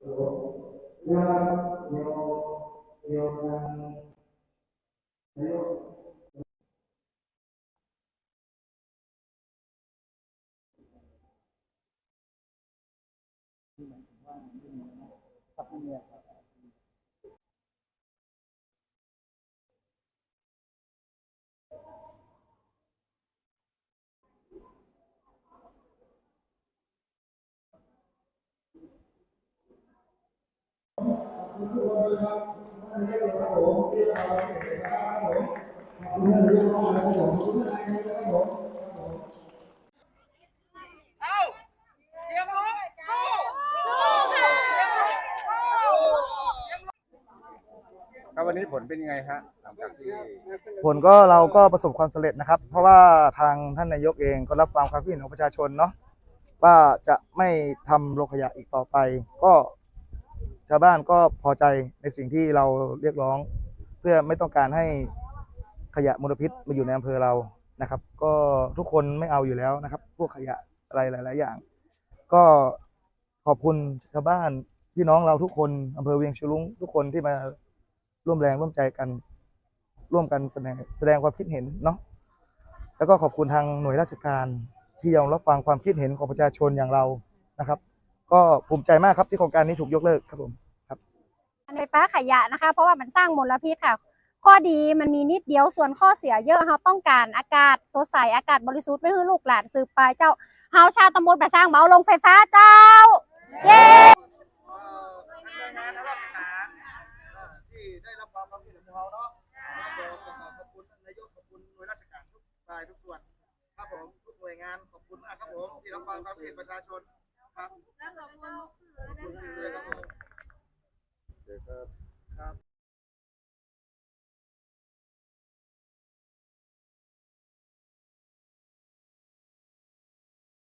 เอาเตรียมลุกสู้สู้ค่ะเตรียมลุกสู้เตรีย ครับวันนี้ผลเป็นยังไงฮะหลังจากที่ผลก็เราก็ประสบความสำเร็จนะครับ เพราะว่าทางท่านนายกเองก็รับฟังความคิดเห็นของประชาชนเนาะว่าจะไม่ทำโรงขยะอีกต่อไป ก็ ชาวบ้านก็พอใจในสิ่งที่เราเรียกร้อง เพื่อไม่ต้องการให้ขยะมลพิษมาอยู่ในอำเภอเรานะครับ ก็ทุกคนไม่เอาอยู่แล้วนะครับ พวกขยะอะไรหลาย ๆ อย่าง ก็ขอบคุณชาวบ้านพี่น้องเราทุกคนอำเภอเวียงชิลุงทุกคนที่มาร่วมแรงร่วมใจกัน ร่วมกันแสดงแสดงความคิดเห็นเนาะแล้วก็ขอบคุณทางหน่วยราชการที่ยอมรับฟังความคิดเห็นของประชาชนอย่างเรานะครับ ก็ภูมิใจมากครับที่โครงการนี้ถูกยกเลิกครับผมการไฟฟ้าขยะนะคะ เพราะว่ามันสร้างมลพิษค่ะ ข้อดีมันมีนิดเดียวส่วนข้อเสียเยอะเราต้องการอากาศสดใสอากาศบริสุทธิ์ไม่ให้ลูกหลานสืบไปเจ้าเฮาชาวตำบลประสร้างเหมาลงไฟฟ้าเจ้าเย้หน่วยงานราชการที่ได้รับความความคิดเห็นของเราเนาะขอบคุณนายกขอบคุณหน่วยราชการทุกฝ่ายทุกส่วนครับผมทุกหน่วยงานขอบคุณมากครับผมที่รับฟังความคิดเห็นประชาชน ครับขอบคุณสื่อด้วยครับครับ